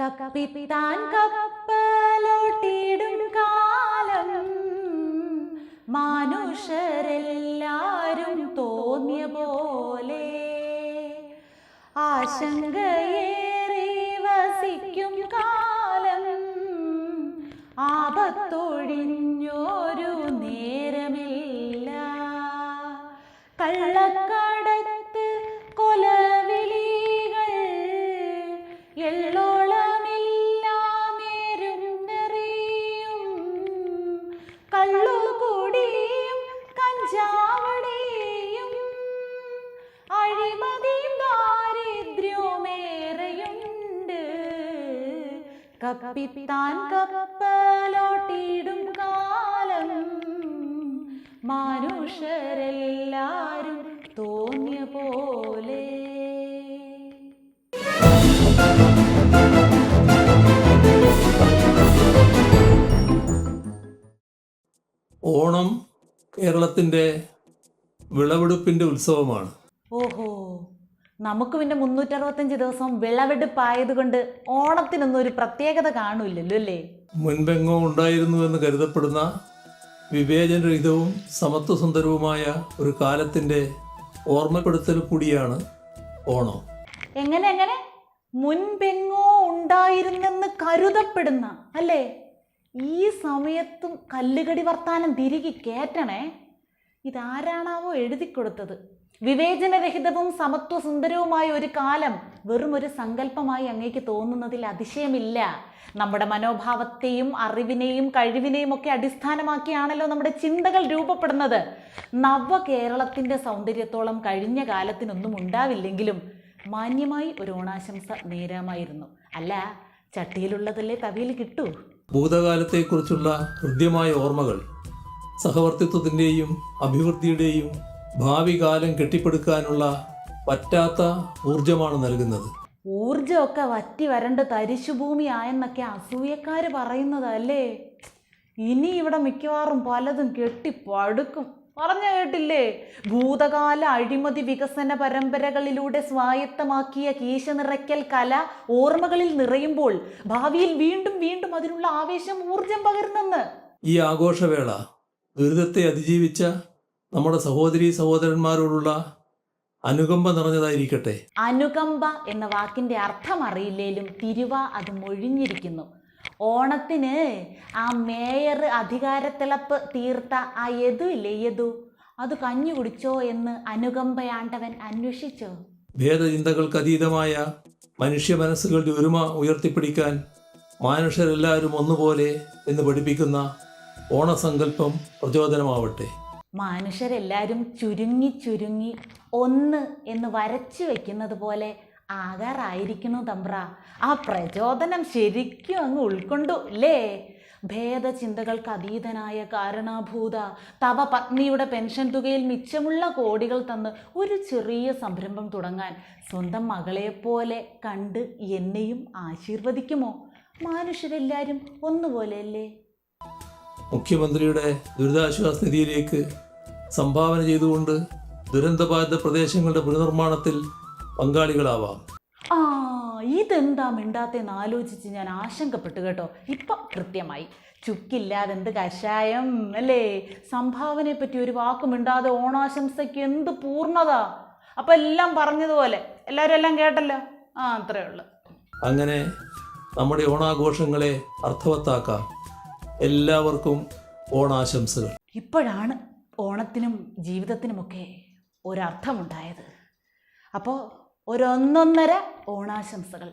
കപ്പിത്താൻ കപ്പലോട്ടിടും കാലം. മനുഷ്യരെല്ലാരും തോന്നിയ പോലെ ആശങ്കയേറി വസിക്കും കാലം. ആപത്തൊഴിഞ്ഞൊരു നേരമില്ല. കള്ളക്കടത്ത് കപ്പിത്താൻ കപ്പലോട്ടിടും കാലം. മനുഷ്യരെല്ലാരും തോന്നിയ പോലെ. ഓണം കേരളത്തിന്റെ വിളവെടുപ്പിന്റെ ഉത്സവമാണ്. ഓഹോ. നമുക്ക് പിന്നെ മുന്നൂറ്ററുപത്തഞ്ച് ദിവസം വിളവെടുപ്പായതുകൊണ്ട് ഓണത്തിനൊന്നും ഒരു പ്രത്യേകത കാണൂലല്ലോ അല്ലേ? മുൻപെങ്ങോ ഉണ്ടായിരുന്നു എന്ന് കരുതപ്പെടുന്ന വിവേചനരഹിതവും സമത്വസുന്ദരവുമായ ഒരു കാലത്തിന്റെ ഓർമ്മപ്പെടുത്തൽ കൂടിയാണ് ഓണം. എങ്ങനെ എങ്ങനെ? മുൻപെങ്ങോ ഉണ്ടായിരുന്നെന്ന് കരുതപ്പെടുന്ന അല്ലേ? ഈ സമയത്തും കല്ലുകടി വർത്താനം തിരികെ കേറ്റണേ. ഇതാരാണാവോ എഴുതി കൊടുത്തത് വിവേചനരഹിതവും സമത്വസുന്ദരവുമായ ഒരു കാലം വെറും ഒരു സങ്കല്പമായി അങ്ങേക്ക് തോന്നുന്നതിൽ അതിശയമില്ല. നമ്മുടെ മനോഭാവത്തെയും അറിവിനെയും കഴിവിനെയും ഒക്കെ അടിസ്ഥാനമാക്കിയാണല്ലോ നമ്മുടെ ചിന്തകൾ രൂപപ്പെടുന്നത്. നവകേരളത്തിന്റെ സൗന്ദര്യത്തോളം കഴിഞ്ഞ കാലത്തിനൊന്നും ഉണ്ടാവില്ലെങ്കിലും മാന്യമായി ഒരു ഓണാശംസ നേരാമായിരുന്നു. അല്ല ചട്ടിയിലുള്ളതല്ലേ തവിയിൽ കിട്ടൂ? ഭൂതകാലത്തെക്കുറിച്ചുള്ള ഹൃദ്യമായ ഓർമ്മകൾ സഹവർത്തിത്വത്തിന്റെയും അഭിവൃദ്ധിയുടെയും ഭാവി കാലം കെട്ടിപ്പടുക്കാനുള്ള പറ്റാത്ത ഊർജമാണ് നൽകുന്നത്. ഊർജമൊക്കെ വറ്റി വരണ്ട തരിശുഭൂമി ആയെന്നൊക്കെ അസൂയക്കാർ പറയുന്നതല്ലേ? ഇനി ഇവിടെ മിക്കവാറും പലതും കെട്ടിപ്പടുക്കും. പറഞ്ഞ കേട്ടില്ലേ? ഭൂതകാല അഴിമതി വികസന പരമ്പരകളിലൂടെ സ്വായത്തമാക്കിയ കീശ നിറയ്ക്കൽ കല ഓർമ്മകളിൽ നിറയുമ്പോൾ ഭാവിയിൽ വീണ്ടും വീണ്ടും അതിനുള്ള ആവേശം ഊർജം പകരുന്നെന്ന്. ഈ ആഘോഷവേള ദുരിതത്തെ അതിജീവിച്ച നമ്മുടെ സഹോദരി സഹോദരന്മാരോടുള്ള അനുകമ്പ നിറഞ്ഞതായിരിക്കട്ടെ. അനുകമ്പ എന്ന വാക്കിന്റെ അർത്ഥം അറിയില്ലേലും തിരുവ അത് മൊഴിഞ്ഞിരിക്കുന്നു. ഓണത്തിന് ആ മേയർ അധികാരത്തിളപ്പ് തീർത്ത ആ യദു ഇല്ലേ യദു? അത് കഞ്ഞു കുടിച്ചോ എന്ന് അനുകമ്പയാണ്ടവൻ അന്വേഷിച്ചോ? ഭേദചിന്തകൾക്ക് അതീതമായ മനുഷ്യ മനസ്സുകളുടെ ഒരുമ ഉയർത്തിപ്പിടിക്കാൻ മനുഷ്യരെല്ലാവരും ഒന്നുപോലെ എന്ന് പഠിപ്പിക്കുന്ന ഓണസങ്കല്പം പ്രചോദനമാവട്ടെ. മനുഷ്യരെല്ലാരും ചുരുങ്ങി ചുരുങ്ങി ഒന്ന് എന്ന് വരച്ചു വെക്കുന്നത് പോലെ ആകാറായിരിക്കുന്നു തമ്പ്ര. ആ പ്രചോദനം ശരിക്കും അങ്ങ് ഉൾക്കൊണ്ടു അല്ലേ ഭേദചിന്തകൾക്ക് അതീതനായ കാരണഭൂത തവ പത്നിയുടെ പെൻഷൻ തുകയിൽ മിച്ചമുള്ള കോടികൾ തന്ന് ഒരു ചെറിയ സംരംഭം തുടങ്ങാൻ സ്വന്തം മകളെപ്പോലെ കണ്ട് എന്നെയും ആശീർവദിക്കുമോ? മനുഷ്യരെല്ലാവരും ഒന്നുപോലെയല്ലേ? മുഖ്യമന്ത്രിയുടെ ദുരിതാശ്വാസ നിധിയിലേക്ക് സംഭാവന ചെയ്തുകൊണ്ട് ദുരന്തബാധിത പ്രദേശങ്ങളുടെ പുനർനിർമ്മാണത്തിൽ പങ്കാളികളാവാം. ആ ഇതെന്താ മിണ്ടാത്തേന്ന് ആലോചിച്ച് ഞാൻ ആശങ്കപ്പെട്ടു കേട്ടോ. ഇപ്പം കൃത്യമായി. ചുക്കില്ലാതെ എന്ത് കഷായം അല്ലേ? സംഭാവനയെ പറ്റി ഒരു വാക്കും മിണ്ടാതെ ഓണാശംസയ്ക്ക് എന്ത് പൂർണത? അപ്പം എല്ലാം പറഞ്ഞതുപോലെ. എല്ലാവരും എല്ലാം കേട്ടല്ലോ? ആ അത്രേ ഉള്ളു. അങ്ങനെ നമ്മുടെ ഓണാഘോഷങ്ങളെ അർത്ഥവത്താക്കാം. എല്ലാവർക്കും ഓണാശംസകൾ. ഇപ്പോഴാണ് ഓണത്തിനും ജീവിതത്തിനുമൊക്കെ ഒരർത്ഥമുണ്ടായത്. അപ്പോൾ ഒരൊന്നൊന്നര ഓണാശംസകൾ.